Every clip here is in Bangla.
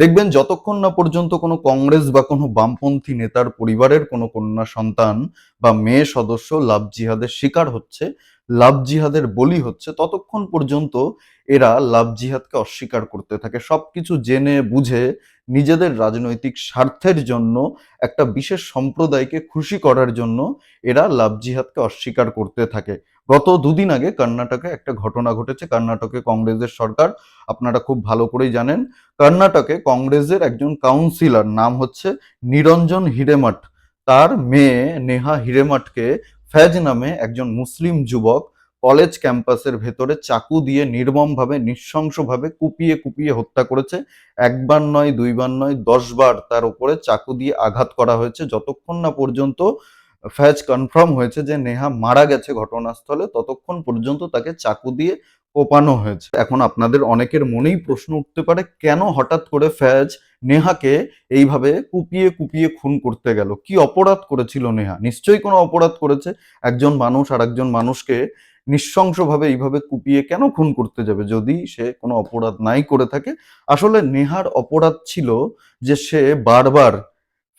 দেখবেন যতক্ষণ না পর্যন্ত কোনো কংগ্রেস বা কোনো বামপন্থী নেতার পরিবারের কোনো কন্যা সন্তান বা মেয়ে সদস্য লাভ জিহাদের শিকার হচ্ছে লাভ জিহাদের বলি হচ্ছে, ততক্ষণ পর্যন্ত এরা লাভ জিহাদকে অস্বীকার করতে থাকে। সবকিছু জেনে বুঝে নিজেদের রাজনৈতিক স্বার্থের জন্য, একটা বিশেষ সম্প্রদায়কে খুশি করার জন্য এরা লাভ জিহাদকে অস্বীকার করতে থাকে। গত দুদিন আগে কর্ণাটকে একটা ঘটনা ঘটেছে। কর্ণাটকে কংগ্রেসের সরকার, আপনারা খুব ভালো করেই জানেন, কর্ণাটকে কংগ্রেসের একজন কাউন্সিলর, নাম হচ্ছে নিরঞ্জন হিরেমঠ। তার মেয়ে নেহা হিরেমঠকে ফ্যাজ নামে একজন মুসলিম যুবক কলেজ ক্যাম্পাসের ভেতরে চাকু দিয়ে নির্মমভাবে, নৃশংসভাবে কুপিয়ে কুপিয়ে হত্যা করেছে। একবার নয়, দুইবার নয়, দশবার তার উপরে চাকু দিয়ে আঘাত করা হয়েছে। যতক্ষণ না পর্যন্ত ফ্যাজ কনফার্ম হয়েছে যে নেহা মারা গেছে ঘটনাস্থলে, ততক্ষণ পর্যন্ত তাকে চাকু দিয়ে কোপানো হয়েছে। এখন আপনাদের অনেকের মনেই প্রশ্ন উঠতে পারে, কেন হঠাৎ করে ফ্যাজ নেহাকে এইভাবে কুপিয়ে কুপিয়ে খুন করতে গেল? কি অপরাধ করেছিল নেহা? নিশ্চয়ই কোনো অপরাধ করেছে? একজন মানুষ আর একজন মানুষকে নৃশংসভাবে এইভাবে কুপিয়ে কেন খুন করতে যাবে? যদি সে কোনো অপরাধ নাই করে থাকে, আসলে নেহার অপরাধ ছিল যে সে বারবার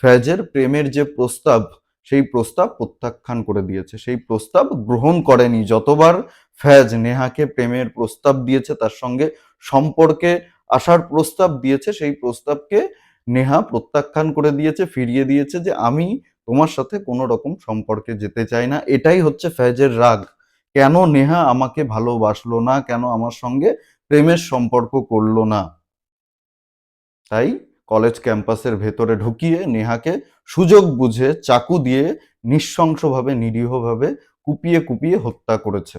ফ্যাজের প্রেমের যে প্রস্তাব সেই প্রস্তাব প্রত্যাখ্যান করে দিয়েছে। সেই প্রস্তাব গ্রহণ করেনি। যতবার ফ্যাজ নেহাকে প্রেমের প্রস্তাব দিয়েছে, তার সঙ্গে সম্পর্কে আসার প্রস্তাব দিয়েছে, সেই প্রস্তাবকে নেহা প্রত্যাখ্যান করে দিয়েছে, ফিরিয়ে দিয়েছে যে আমি তোমার সাথে কোনো রকম সম্পর্কে যেতে চাই না। এটাই হচ্ছে ফ্যাজের রাগ। কেন নেহা আমাকে ভালোবাসলো না? কেন আমার সঙ্গে প্রেমের সম্পর্ক করল না? তাই কলেজ ক্যাম্পাসের ভেতরে ঢুকিয়ে নেহাকে সুযোগ বুঝে চাকু দিয়ে নৃশংসভাবে, নিরীহভাবে কুপিয়ে কুপিয়ে হত্যা করেছে।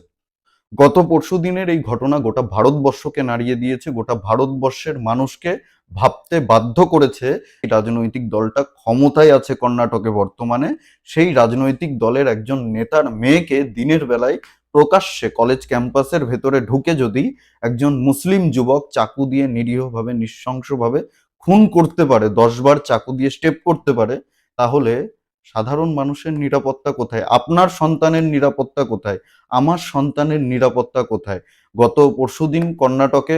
গত পরশু দিনের এই ঘটনা গোটা ভারতবর্ষকে নাড়িয়ে দিয়েছে, গোটা ভারতবর্ষের মানুষকে ভাবতে বাধ্য করেছে রাজনৈতিক দলটা। ক্ষমতায় আছে কর্ণাটকে বর্তমানে, সেই রাজনৈতিক দলের একজন নেতার মেয়েকে দিনের বেলায় প্রকাশ্যে কলেজ ক্যাম্পাসের ভেতরে ঢুকে যদি একজন মুসলিম যুবক চাকু দিয়ে নিরীহভাবে, নৃশংসভাবে খুন করতে পারে, দশবার চাকু দিয়ে স্টেপ করতে পারে, তাহলে সাধারণ মানুষের নিরাপত্তা কোথায়? আপনার সন্তানের নিরাপত্তা কোথায়? আমার সন্তানের নিরাপত্তা কোথায়? গত পরশুদিন কর্ণাটকে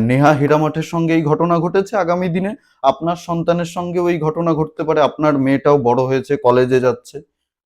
নেহা হীরামঠের সঙ্গে এই ঘটনা ঘটেছে আগামী দিনে। আপনার সন্তানের সঙ্গে ওই ঘটনা ঘটতে পারে। আপনার মেয়েটাও বড় হয়েছে কলেজে যাচ্ছে।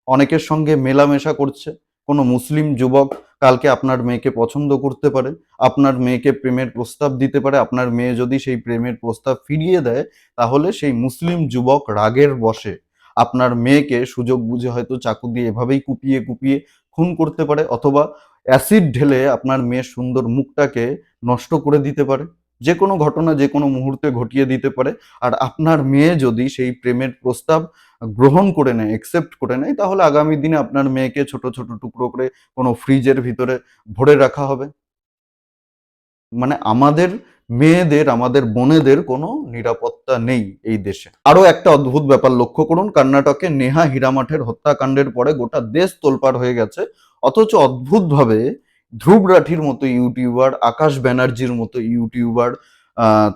অনেকের সঙ্গে মেলামেশা করছে। কোনো মুসলিম যুবক কালকে আপনার মেয়েকে পছন্দ করতে পারে, আপনার মেয়েকে প্রেমের প্রস্তাব দিতে পারে, আপনার মেয়ে যদি সেই প্রেমের প্রস্তাব ফিরিয়ে দেয়, তাহলে সেই মুসলিম যুবক রাগের বশে আপনার মেয়েকে সুযোগ বুঝে হয়তো চাকু দিয়ে এভাবেই কুপিয়ে কুপিয়ে খুন করতে পারে, অথবা অ্যাসিড ঢেলে আপনার মেয়ের সুন্দর মুখটাকে নষ্ট করে দিতে পারে। যে কোনো ঘটনা যে কোনো মুহূর্তে ঘটিয়ে দিতে পারে। আর আপনার মেয়ে যদি সেই প্রেমের প্রস্তাব গ্রহণ করে নেয় একসেপ্ট করে নেয়, তাহলে আগামী দিনে আপনার মেয়েকে ছোট ছোট টুকরো করে কোনো ফ্রিজের ভিতরে ভরে রাখা হবে। মানে আমাদের মেয়েদের, আমাদের বোনেদের কোনো নিরাপত্তা নেই এই দেশে। আরও একটা অদ্ভুত ব্যাপার লক্ষ্য করুন, কর্ণাটকে নেহা হীরামাঠের হত্যাকাণ্ডের পরে গোটা দেশ তোলপাড় হয়ে গেছে। অথচ অদ্ভুতভাবে ধ্রুব রাঠির মতো ইউটিউবার, আকাশ ব্যানার্জির মতো ইউটিউবার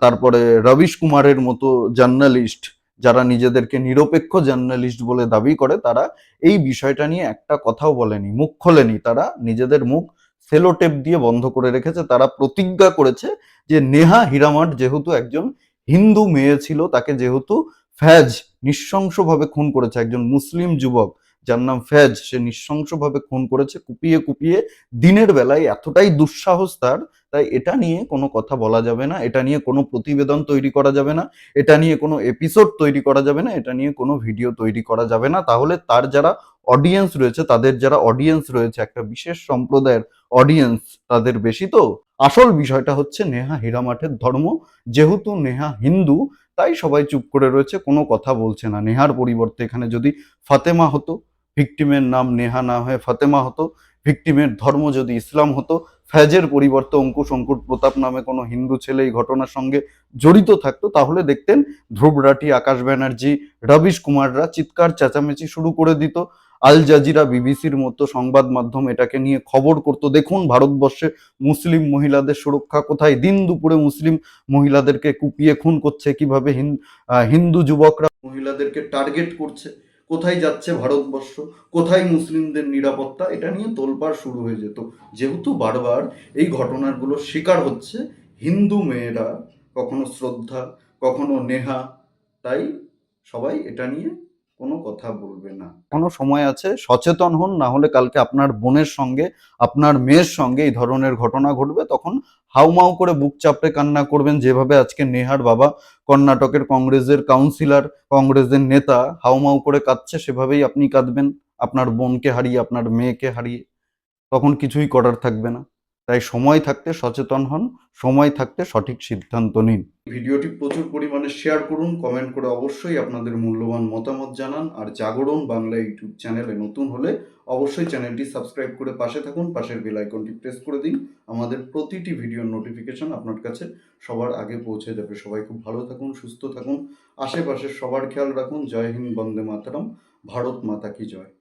তারপরে রবিশ কুমারের মতো জার্নালিস্ট, যারা নিজেদেরকে নিরপেক্ষ জার্নালিস্ট বলে দাবি করে, তারা এই বিষয়টা নিয়ে একটা কথাও বলেনি, মুখ খোলেনি। তারা নিজেদের মুখ সেলোটেপ দিয়ে বন্ধ করে রেখেছে। তারা প্রতিজ্ঞা করেছে যে নেহা হীরামাট যেহেতু একজন হিন্দু মেয়ে ছিল, তাকে যেহেতু ফ্যাজ, নৃশংসভাবে খুন করেছে একজন মুসলিম যুবক যার নাম ফেজ, সে নৃশংসভাবে খুন করেছে, কুপিয়ে কুপিয়ে দিনের বেলায় এতটাই দুঃসাহস তার, তাই এটা নিয়ে কোনো কথা বলা যাবে না, এটা নিয়ে কোনো প্রতিবেদন তৈরি করা যাবে না, এটা নিয়ে কোনো এপিসোড তৈরি করা যাবে না, এটা নিয়ে কোনো ভিডিও তৈরি করা যাবে না। তাহলে তার যারা অডিয়েন্স রয়েছে, তাদের যারা অডিয়েন্স রয়েছে, একটা বিশেষ সম্প্রদায়ের অডিয়েন্স তাদের বেশি তো। আসল বিষয়টা হচ্ছে নেহা হীরামাঠের ধর্ম, যেহেতু নেহা হিন্দু, তাই সবাই চুপ করে রয়েছে, কোনো কথা বলছে না। নেহার পরিবর্তে এখানে যদি ফাতেমা হতো ভিকটিমের নাম নেহা না হয়ে ফাতেমা হতো। ভিকটিমের ধর্ম যদি ইসলাম হতো ফ্যাজের পরিবর্তে অঙ্কুশ অঙ্কুর প্রতাপ নামে কোনো হিন্দু ছেলে এই ঘটনার সঙ্গে জড়িত থাকতো, তাহলে দেখতেন ধ্রুব রাঠি, আকাশ ব্যানার্জি, রবিশ কুমাররা চিৎকার চেঁচামেচি শুরু করে দিত। আল জাজিরা, বিবিসির মতো সংবাদ মাধ্যম এটাকে নিয়ে খবর করতো। দেখুন ভারতবর্ষে মুসলিম মহিলাদের সুরক্ষা কোথায়? দিন দুপুরে মুসলিম মহিলাদেরকে কুপিয়ে খুন করছে, কীভাবে হিন্দু যুবকরা মহিলাদেরকে টার্গেট করছে? কোথায় যাচ্ছে ভারতবর্ষ, কোথায় মুসলিমদের নিরাপত্তা, এটা নিয়ে তোলপাড় শুরু হয়ে যেত। যেহেতু বারবার এই ঘটনাগুলোর শিকার হচ্ছে হিন্দু মেয়েরা, কখনো শ্রদ্ধা, কখনো নেহা, তাই সবাই এটা নিয়ে কোনো কথা বলবে না। কোনো সময় আছে, সচেতন হন, না হলে কালকে আপনার বোনের সঙ্গে, আপনার মেয়ের সঙ্গে এই ধরনের ঘটনা ঘটবে, তখন হাউমাউ করে বুক চাপড়ে কান্না করবেন যেভাবে আজকে নেহার বাবা, কর্ণাটকের কংগ্রেসের কাউন্সিলর, কংগ্রেসের নেতা হাউমাউ করে কাঁদছে, সেভাবেই আপনি কাঁদবেন। আপনার বোনকে হারিয়ে, আপনার মেয়েকে হারিয়ে, তখন কিছুই করার থাকবে না। তাই সময় থাকতে সচেতন হন, সময় থাকতে সঠিক সিদ্ধান্ত নিন। ভিডিওটি প্রচুর পরিমাণে শেয়ার করুন, কমেন্ট করে অবশ্যই আপনাদের মূল্যবান মতামত জানান, আর জাগরণ বাংলা ইউটিউব চ্যানেলে নতুন হলে অবশ্যই চ্যানেলটি সাবস্ক্রাইব করে পাশে থাকুন, পাশের বেল আইকনটি প্রেস করে দিন। আমাদের প্রতিটি ভিডিওর নোটিফিকেশন আপনার কাছে সবার আগে পৌঁছে যাবে। সবাই খুব ভালো থাকুন, সুস্থ থাকুন আশেপাশের সবার খেয়াল রাখুন। জয় হিন্দ, বন্দে মাতরম, ভারত মাতা কি জয়।